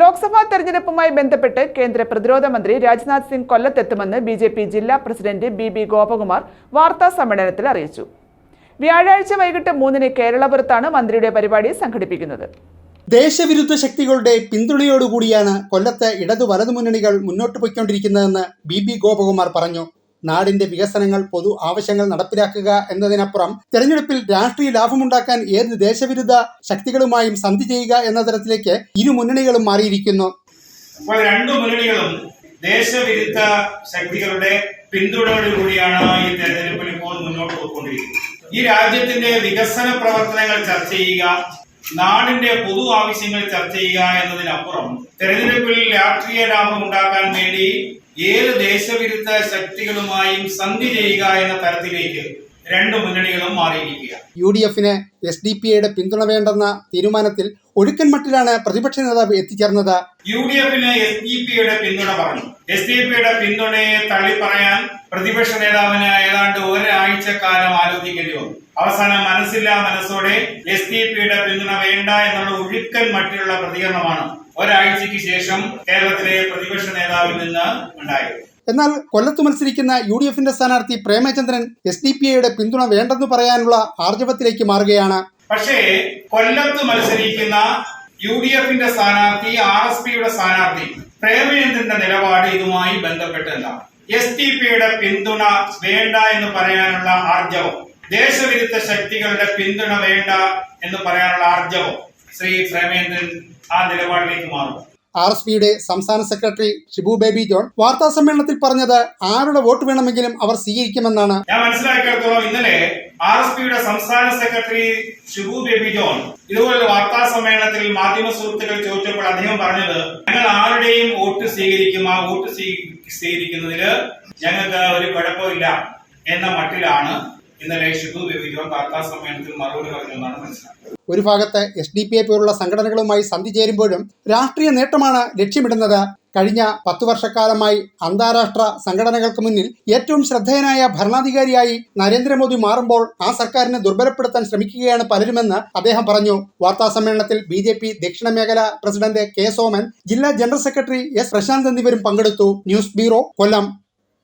ലോക്സഭാ തെരഞ്ഞെടുപ്പുമായി ബന്ധപ്പെട്ട് കേന്ദ്ര പ്രതിരോധ മന്ത്രി രാജ്നാഥ് സിംഗ് കൊല്ലത്തെത്തുമെന്ന് ബി ജെ പി ജില്ലാ പ്രസിഡന്റ് ബി ബി ഗോപകുമാർ വാർത്താ സമ്മേളനത്തിൽ അറിയിച്ചു. വ്യാഴാഴ്ച വൈകിട്ട് മൂന്നിന് കേരളപുരത്താണ് മന്ത്രിയുടെ പരിപാടി സംഘടിപ്പിക്കുന്നത്. ദേശവിരുദ്ധ ശക്തികളുടെ പിന്തുണയോടുകൂടിയാണ് കൊല്ലത്ത് ഇടതു വലതു മുന്നണികൾ മുന്നോട്ട് പോയിക്കൊണ്ടിരിക്കുന്നതെന്ന് ബി ബി ഗോപകുമാർ പറഞ്ഞു. നാടിന്റെ വികസനങ്ങൾ പൊതു ആവശ്യങ്ങൾ നടപ്പിലാക്കുക എന്നതിനപ്പുറം തെരഞ്ഞെടുപ്പിൽ രാഷ്ട്രീയ ലാഭമുണ്ടാക്കാൻ ഏത് ദേശവിരുദ്ധ ശക്തികളുമായും സന്ധി ചെയ്യുക എന്ന തരത്തിലേക്ക് ഇരു മുന്നണികളും മാറിയിരിക്കുന്നു. അപ്പോൾ രണ്ടു മുന്നണികളും ദേശവിരുദ്ധ ശക്തികളുടെ പിന്തുണയോടുകൂടിയാണ് ഈ തെരഞ്ഞെടുപ്പിൽ ഇപ്പോൾ മുന്നോട്ട് പോയിക്കൊണ്ടിരിക്കുന്നത്. ഈ രാജ്യത്തിന്റെ വികസന പ്രവർത്തനങ്ങൾ ചർച്ച ചെയ്യുക നാടിന്റെ പൊതു ആവശ്യങ്ങൾ ചർച്ച ചെയ്യുക എന്നതിനപ്പുറം തെരഞ്ഞെടുപ്പിൽ രാഷ്ട്രീയ ലാഭം ഉണ്ടാക്കാൻ വേണ്ടി ഏത് ദേശവിരുദ്ധ ശക്തികളുമായും സന്ധി ചെയ്യുക എന്ന തരത്തിലേക്ക് രണ്ട് മുന്നണികളും മാറിയിരിക്കുക യു ഡി എഫിന് എസ് ഡി പി ഐയുടെ പിന്തുണ വേണ്ടെന്ന തീരുമാനത്തിൽ ഒഴുക്കൻ മട്ടിലാണ് പ്രതിപക്ഷ നേതാവ് എത്തിച്ചേർന്നത്. യു ഡി എഫിന് എസ് ഡി പിയുടെ പിന്തുണ പറഞ്ഞു. എസ് ഡി പിയുടെ പിന്തുണയെ തള്ളിപ്പറയാൻ പ്രതിപക്ഷ നേതാവിന് ഏതാണ്ട് ഒരാഴ്ചക്കാലം ആലോചിക്കേണ്ടി വന്നു. അവസാനം മനസ്സില്ലാ മനസ്സോടെ എസ് ഡി പിയുടെ പിന്തുണ വേണ്ട എന്നുള്ള ഒഴുക്കൻ മട്ടിലുള്ള പ്രതികരണമാണ് ഒരാഴ്ചയ്ക്ക് ശേഷം കേരളത്തിലെ പ്രതിപക്ഷ നേതാവിൽ നിന്ന് ഉണ്ടായത്. എന്നാൽ കൊല്ലത്ത് മത്സരിക്കുന്ന യു ഡി എഫിന്റെ സ്ഥാനാർത്ഥി പ്രേമചന്ദ്രൻ എസ് ഡി പി ഐയുടെ പിന്തുണ വേണ്ടെന്ന് പറയാനുള്ള ആർജവത്തിലേക്ക് മാറുകയാണ്. പക്ഷേ കൊല്ലത്ത് മത്സരിക്കുന്ന യു ഡി എഫിന്റെ സ്ഥാനാർത്ഥി ആർ എസ് പിയുടെ സ്ഥാനാർത്ഥി പ്രേമചന്ദ്രന്റെ നിലപാട് ഇതുമായി ബന്ധപ്പെട്ടല്ല എസ് ടി പിയുടെ പിന്തുണ വേണ്ട എന്ന് പറയാനുള്ള ആർജവം. ദേശവിരുദ്ധ ശക്തികളുടെ പിന്തുണ വേണ്ട എന്ന് പറയാനുള്ള ആർജവം ശ്രീ പ്രേമേന്ദ്രൻ ആ നിലപാടിലേക്ക് മാറും. ആർ എസ് പിയുടെ സംസ്ഥാന സെക്രട്ടറി ഷിബു ബേബി ജോൺ വാർത്താ സമ്മേളനത്തിൽ പറഞ്ഞത് ആരുടെ വോട്ട് വേണമെങ്കിലും അവർ സ്വീകരിക്കുമെന്നാണ്. ഞാൻ മനസ്സിലാക്കിയിടത്തോളം ഇന്നലെ ആർ എസ് പിയുടെ സംസ്ഥാന സെക്രട്ടറി ഷിബു ബേബി ജോൺ ഇതുപോലെ വാർത്താ സമ്മേളനത്തിൽ മാധ്യമ സുഹൃത്തുക്കൾ ചോദിച്ചപ്പോൾ അദ്ദേഹം പറഞ്ഞത് ഞങ്ങൾ ആരുടെയും വോട്ട് സ്വീകരിക്കും. ആ വോട്ട് സ്വീകരിക്കുന്നതിൽ ഞങ്ങൾക്ക് ഒരു കുഴപ്പമില്ല എന്ന മട്ടിലാണ് ഇന്നലെ ഷിബു വിവിധം വാർത്താ സമ്മേളനത്തിൽ മറുപടി പറഞ്ഞതെന്നാണ് മനസ്സിലാക്കുന്നത്. ഒരു ഭാഗത്ത് എസ് ഡി പി എ പോലുള്ള സംഘടനകളുമായി സന്ധി ചേരുമ്പോഴും രാഷ്ട്രീയ നേട്ടമാണ് ലക്ഷ്യമിടുന്നത്. കഴിഞ്ഞ പത്തു വർഷക്കാലമായി അന്താരാഷ്ട്ര സംഘടനകൾക്ക് മുന്നിൽ ഏറ്റവും ശ്രദ്ധേയനായ ഭരണാധികാരിയായി നരേന്ദ്രമോദി മാറുമ്പോൾ ആ സർക്കാരിനെ ദുർബലപ്പെടുത്താൻ ശ്രമിക്കുകയാണ് പലരുമെന്ന് അദ്ദേഹം പറഞ്ഞു. വാർത്താ സമ്മേളനത്തിൽ ബി ജെ പി ദക്ഷിണ മേഖല പ്രസിഡന്റ് കെ സോമൻ ജില്ലാ ജനറൽ സെക്രട്ടറി എസ് പ്രശാന്ത് എന്നിവരും പങ്കെടുത്തു. News bureau Kollam.